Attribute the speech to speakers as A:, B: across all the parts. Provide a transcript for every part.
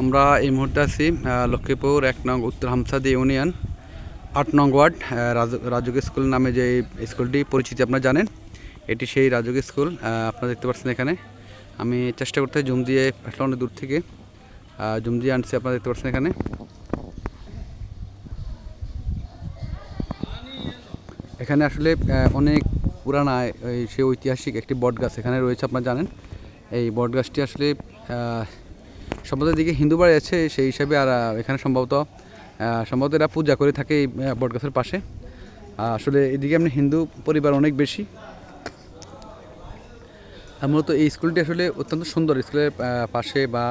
A: আমরা এই মুহূর্তে আছি লক্ষ্মীপুর এক নং উত্তর হামসাদি ইউনিয়ন, আট নং ওয়ার্ড রাজুক স্কুল নামে যে স্কুলটি পরিচিতি আপনারা জানেন, এটি সেই রাজুক স্কুল আপনারা দেখতে পাচ্ছেন এখানে। আমি চেষ্টা করতে জুম দিয়ে আসলে অনেক দূর থেকে। জুম দিয়ে আনছি, আপনারা দেখতে পাচ্ছেন এখানে। এখানে আসলে অনেক পুরানা, এই সে ঐতিহাসিক একটি বট গাছ এখানে রয়েছে, আপনারা জানেন। এই বট গাছটি আসলে সম্ভবত এদিকে হিন্দু বাড়ি আছে সেই হিসাবে আর এখানে সম্ভবত সম্ভবত এরা পূজা করে থাকে এই আহ, বট গাছের পাশে আসলে এদিকে আপনি হিন্দু পরিবার অনেক বেশি। মূলত এই স্কুলটি আসলে অত্যন্ত সুন্দর। স্কুলের পাশে বা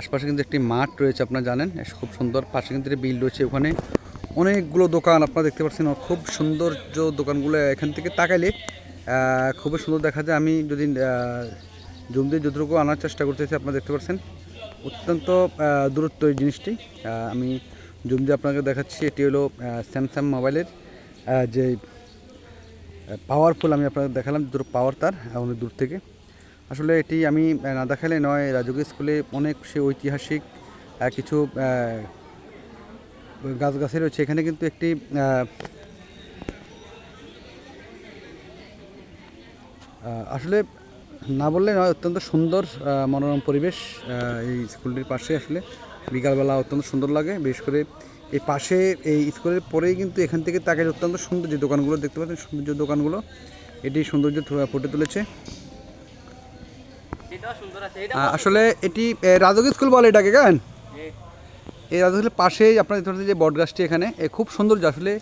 A: আশপাশে কিন্তু একটি মাঠ রয়েছে আপনারা জানেন। খুব সুন্দর। পাশে কিন্তু একটি বিল রয়েছে ওখানে। অনেকগুলো দোকান আপনারা দেখতে পাচ্ছেন খুব সৌন্দর্য দোকানগুলো এখান থেকে তাকাইলে খুবই সুন্দর দেখা যায়। আমি যদি জুম দিয়ে যতটুকু আনার চেষ্টা করতেছি আপনারা দেখতে পাচ্ছেন। অত্যন্ত দূরত্ব এই জিনিসটি। আমি জুম দিয়ে আপনাকে দেখাচ্ছি এটি হলো স্যামসাং মোবাইলের যে পাওয়ারফুল আমি আপনাকে দেখালাম দূর পাওয়ার তার অনেক দূর থেকে। আসলে এটি আমি না দেখালে নয় রাজুক স্কুলে অনেক সে ঐতিহাসিক কিছু আহ, গাছ গাছে রয়েছে। এখানে কিন্তু একটি আসলে না বললে নয় অত্যন্ত সুন্দর মনোরম পরিবেশ এই স্কুলটির পাশে আসলে বিকালবেলা অত্যন্ত সুন্দর লাগে। বিশেষ করে এই পাশে এই স্কুলের পরেই কিন্তু এখান থেকে তাকে অত্যন্ত সুন্দর যে দোকানগুলো দেখতে পাচ্ছেন সৌন্দর্য দোকানগুলো এটি সৌন্দর্য ফুটে তুলেছে। আসলে এটি এ, রাজক স্কুল বলে এটাকে কেন? এই রাজক স্কুলের পাশেই আপনার দেখতে পাচ্ছেন যে বট গাছটি এখানে খুব সৌন্দর্য। আসলে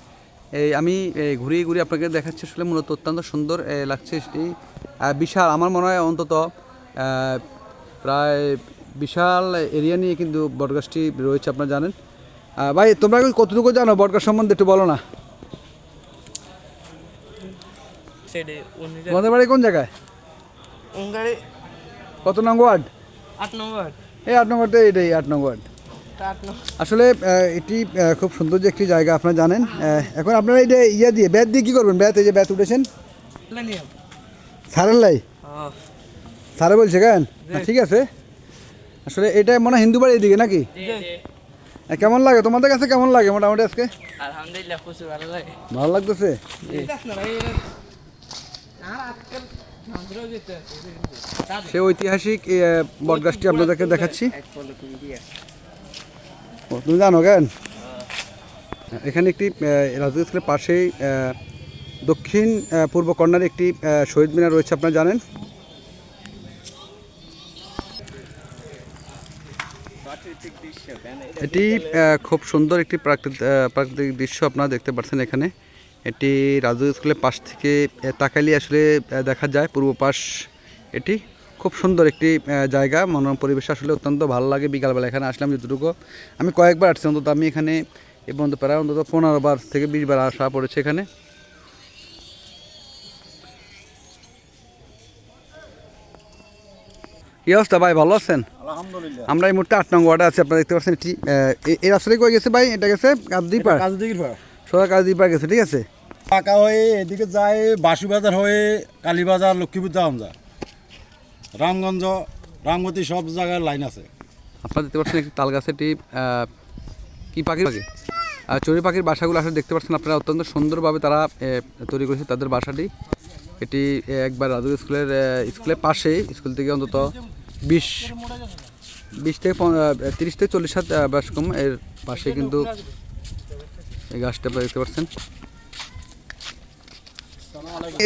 A: এই আমি ঘুরিয়ে ঘুরিয়ে আপনাকে দেখাচ্ছি আসলে মূলত অত্যন্ত সুন্দর লাগছে আহ, বিশাল আমার মনে হয় অন্তত প্রায় বিশাল এরিয়া নিয়ে কিন্তু বটগাছটি রয়েছে আপনারা জানেন। ভাই তোমরা কতটুকু জানো বটগাছ সম্বন্ধে একটু বলো না? তোমাদের বাড়ি কোন জায়গায়? কত নং ওয়ার্ড?
B: আট নম্বর
A: এই আট নম্বরটা এটাই আট নং ওয়ার্ড।
B: নম্বর
A: আসলে এটি খুব সুন্দর যে একটি জায়গা আপনারা জানেন। এখন আপনারা এটা ইয়ে দিয়ে ব্যাট দিয়ে কী করবেন? ব্যাট এই যে ব্যাট উঠেছেন? সারের লাই? সারে বলছে কেন? হ্যাঁ, ঠিক আছে। আসলে এটা মনে হয় হিন্দু বাড়ি এদিকে নাকি? কেমন লাগে? তোমাদের কাছে কেমন লাগে মোটামুটি আজকে?
B: আলহামদুলিল্লাহ ভালো লাগে।
A: ভালো লাগতেছে? সে ঐতিহাসিক বটগাছটি আপনাদেরকে দেখাচ্ছি। ও, তুমি জানো কেন? এখানে একটি রাজু স্কুলের পাশেই আহ, দক্ষিণ পূর্ব কর্নারে একটি শহীদ মিনার রয়েছে আপনারা জানেন। এটি খুব সুন্দর একটি প্রাকৃতিক প্রাকৃতিক দৃশ্য আপনারা দেখতে পাচ্ছেন এখানে। এটি রাজু স্কুলের পাশ থেকে আহ, তাকাইলে আসলে দেখা যায় পূর্ব পাশ এটি। খুব সুন্দর একটি জায়গা মনোরম পরিবেশ আসলে অত্যন্ত ভালো লাগে। বিকালবেলা এখানে আসলাম যতটুকু আমি কয়েকবার আসছি অন্তত আমি এখানে এ পর্যন্ত প্রায় অন্তত পনেরো বার থেকে বিশ বার আসা পড়েছে এখানে। কি অবস্থা ভাই ভালো আছেন?
C: আলহামদুলিল্লাহ।
A: আমরা এই মুহূর্তে আট নং ওয়ার্ডে আছি আপনারা দেখতে পাচ্ছেন এই রাস্তাটা কই গেছে ভাই? এটা গেছে কাজদিপাড়।
C: কাজদিঘির পাড়
A: সোজা কাজদিপাড় গেছে ঠিক আছে?
C: পাকা হয়ে এদিকে যায় বাসুবাজার হয়ে কালীবাজার লক্ষ্মীপুর যায় রামগঞ্জ রামগতি সব জায়গায় লাইন আছে।
A: আপনারা দেখতে পাচ্ছেন একটি তাল গাছে এটি আহ, কি পাখির পাখি? আর চড়ুই পাখির বাসাগুলো আসলে দেখতে পাচ্ছেন আপনারা অত্যন্ত সুন্দরভাবে তারা তৈরি করেছে তাদের বাসাটি। এটি একবার রাজু স্কুলের স্কুলের পাশেই স্কুল থেকে অন্তত বিশ বিশ থেকে তিরিশ থেকে চল্লিশ হাত ব্যাস কম। এর পাশে কিন্তু এই গাছটা দেখতে পাচ্ছেন।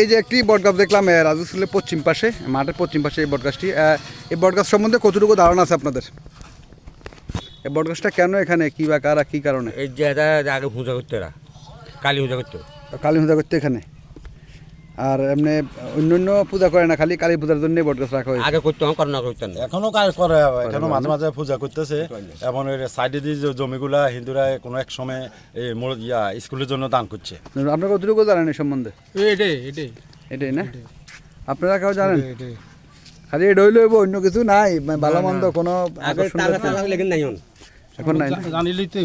A: এই যে একটি বটগাছ দেখলাম রাজু স্কুলের পশ্চিম পাশে মাঠের পশ্চিম পাশে এই বটগাছটি এই বটগাছ সম্বন্ধে কতটুকু ধারণা আছে আপনাদের? এই বটগাছটা কেন এখানে কি বা কারা কি কারণে?
D: এই যে আগে পূজা করতে কালী পূজা করতো।
A: কালী পূজা করতে এখানে? আর এমনি অন্য অন্য পূজা করে না খালি কালী পূজার জন্য বটগাছ রাখা হয়েছে।
D: আগে করতো এখন না করতেন
C: এখনও কাজ করে এখনও মাঝে মাঝে পূজা করতেছে। এমন ওই সাইডে দিয়ে যে জমিগুলা হিন্দুরা কোনো এক সময় এই মোড় ইয়া স্কুলের জন্য দান করছে।
A: আপনার কতটুকু জানেন এই সম্বন্ধে?
B: এটাই এটাই।
A: এটাই না? আপনারা কেউ জানেন? খালি এটা হইলে হইবো, অন্য কিছু নাই ভালো মন্দ কোনো আকর্ষণ করতে-
D: তালা নাই। এখন
A: এখন নাই?
C: জানিলেই তো